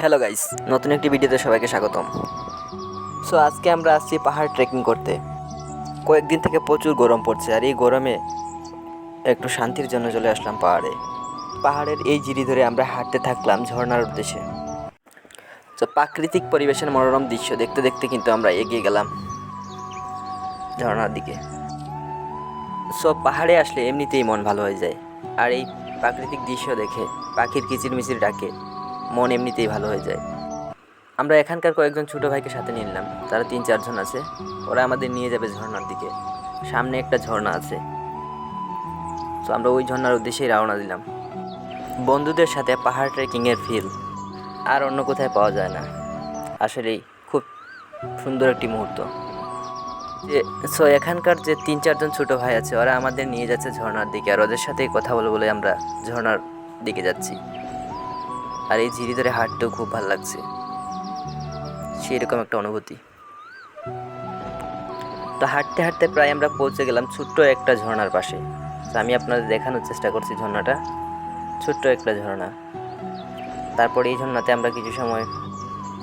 Hello guys নতুন একটি ভিডিওতে সবাইকে স্বাগতম। সো আজকে আমরা আসছি পাহাড় ট্রেকিং করতে। কয়েকদিন থেকে প্রচুর গরম পড়ছে, আর এই গরমে একটু শান্তির জন্য চলে আসলাম পাহাড়ে। পাহাড়ের এই জিরি ধরে আমরা হাঁটতে থাকলাম ঝর্ণার উদ্দেশ্যে। তো প্রাকৃতিক পরিবেশের মনোরম দৃশ্য দেখতে দেখতে কিন্তু আমরা এগিয়ে গেলাম ঝর্ণার দিকে। সো পাহাড়ে আসলে এমনিতেই মন ভালো হয়ে যায়। আর এই প্রাকৃতিক দৃশ্য দেখে পাখির কিচিরমিচির ডাকে মন এমনিতেই ভালো হয়ে যায়। আমরা এখানকার কয়েকজন ছোটো ভাইকে সাথে নিলাম। তারা তিন, চারজন আছে। ওরা আমাদের নিয়ে যাবে ঝর্ণার দিকে। সামনে একটা ঝর্ণা আছে। তো আমরা ওই ঝর্ণার উদ্দেশ্যেই রওনা দিলাম। বন্ধুদের সাথে পাহাড় ট্রেকিংয়ের ফিল আর অন্য কোথায় পাওয়া যায় না। আসলেই খুব সুন্দর একটি মুহূর্ত। যে সো এখানকার যে তিন, চারজন ছোটো ভাই আছে, ওরা আমাদের নিয়ে যাচ্ছে ঝর্ণার দিকে। আর ওদের সাথেই কথা বলে বলে আমরা ঝর্ণার দিকে যাচ্ছি। আর এই ঝিরি ধরে হাঁটতেও খুব ভালো লাগছে। সেরকম একটা অনুভূতি। তো হাঁটতে হাঁটতে প্রায় আমরা পৌঁছে গেলাম ছোট্ট একটা ঝর্ণার পাশে। তো আমি আপনাদের দেখানোর চেষ্টা করছি ঝর্ণাটা। ছোট্ট একটা ঝর্ণা। তারপর এই ঝর্ণাতে আমরা কিছু সময়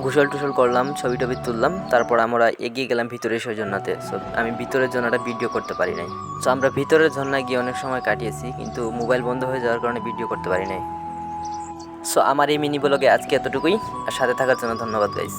ঘুষল টুসল করলাম, ছবি টবি তুললাম। তারপর আমরা এগিয়ে গেলাম ভিতরে সেই ঝর্ণাতে। সো আমি ভিতরের ঝর্ণাটা ভিডিও করতে পারি নাই। সো আমরা ভিতরের ঝর্ণায় গিয়ে অনেক সময় কাটিয়েছি, কিন্তু মোবাইল বন্ধ হয়ে যাওয়ার কারণে ভিডিও করতে পারি নাই। সো আমার এই মিনি ব্লগে আজকে এতটুকুই। আর সাথে থাকার জন্য ধন্যবাদ গাইস